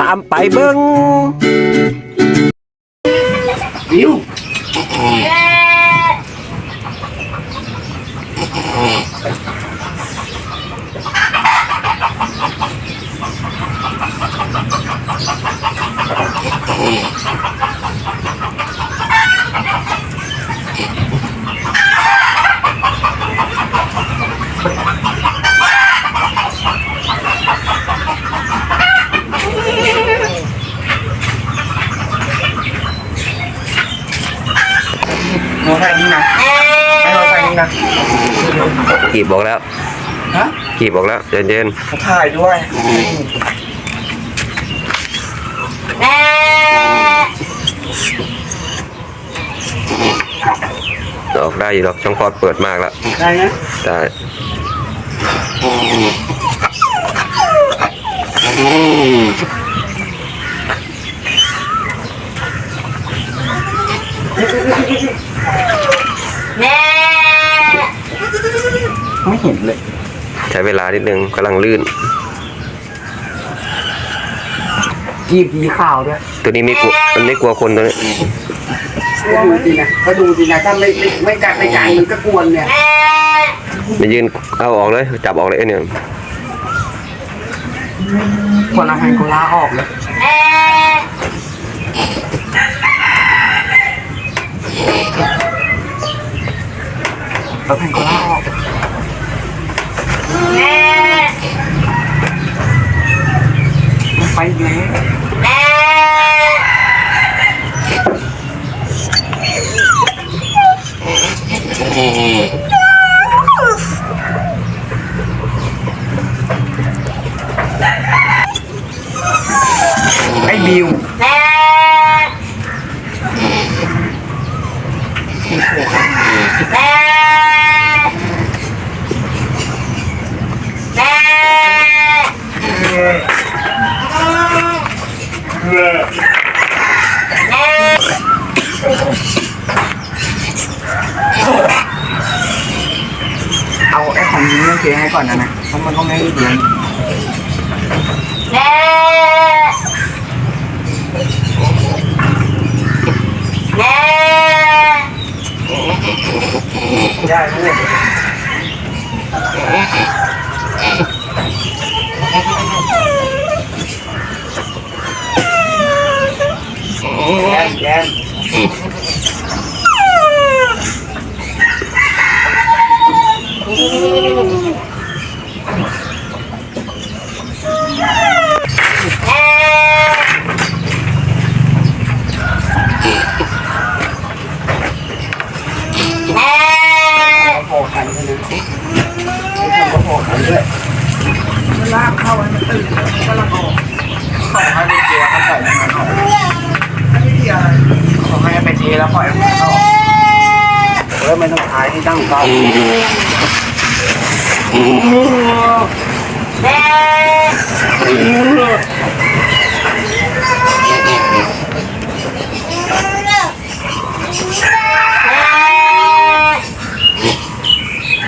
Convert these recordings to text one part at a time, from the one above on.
ตามไปเบิ้งวิวโใส่นี่นะให้เราใส่นี่นะกีบบอกแล้วฮะกีบบอกแล้วเย็นเย็นเขาถ่ายด้วยๆออกได้อยู่หรอกช่องคลอดเปิดมากแล้วได้นะได้ ไม่เห็นเลย ใช้เวลานิดนึงกำลังลื่น กีบผีขาวด้วยตัวนี้ไม่กลัวมันไม่กลัวคนตัวนี้ก็ดูดีนะก็ดูดีนะถ้าไม่ไม่ไม่กัดไม่กัดมันก็กวนเนี่ยมันยืนเอาออกเลย จับออกเลยไอ้เนี่ยคนละแพงโกลาออกเลยเอาแพงโกลาออกมันไปอีกแล้ว ไอ้บิวเอาไอ้ของนี้โอเคให้ ก่อนนะนะเพราะมันต้องให้เดือนได้ด้วยแย่แย่พอกันใช่ไหมไม่ทำก็พอกัน ด้วยเวลาเข้าให้มันตื่นแล้วก็ละออกขอให้ไปเจียเขาปล่อยมันออกไม่เจียขอให้ไปเทแล้วปล่อยมันออกแล้วไม่ต้องท้ายที่ตั้งเป้า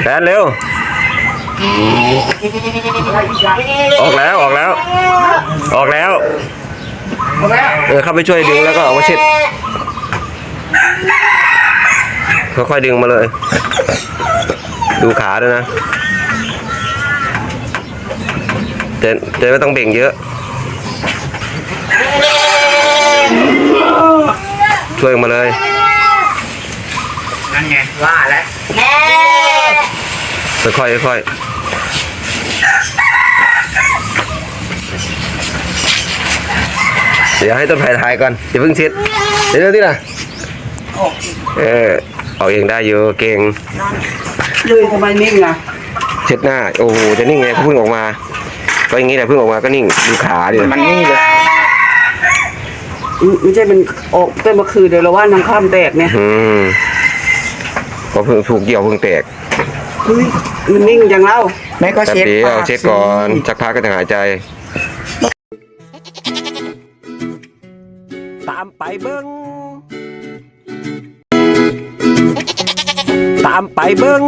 แดนเร็ว ออกแล้วออกแล้ว ออกแล้วหมดแล้ว เออเข้าไปช่วยดึงแล้วก็เอามาเช็ดค่อยๆดึงมาเลย ดูขาด้วยนะเจนเจนไม่ต้องเบ่งเยอะ ช่วยมาเลย นั่นไงว่าแล้วค่อยๆค่อยๆ เดี๋ยวให้ต้นไผ่ถ่ายก่อนอย่าเพิ่งเช็ดเดี๋ยวที่น่ะเออเอาเองได้อยู่เก่งเลยทำไมนิ่งอะเช็ดหน้าโอ้โหจะนิ่งไงเพิ่งออกมา ก็อย่างงี้แหละเพิ่งออกมาก็นิ่งดูขาดิมันนิ่งเลยไม่ใช่มันออกเป็นเมื่อคืนเดี๋ยวเราว่าน้ำข้ามแตกเนี่ยอืมพอเพิ่งถูกเกี่ยวเพิ่งแตกเฮ้ยมันนิ่งจังเล่าแม่ก็แป๊บเช็ดเดียวปากเช็ดก่อนสักพักก็จะหายใจ ตามไปเบิ้งตามไปเบิ้ง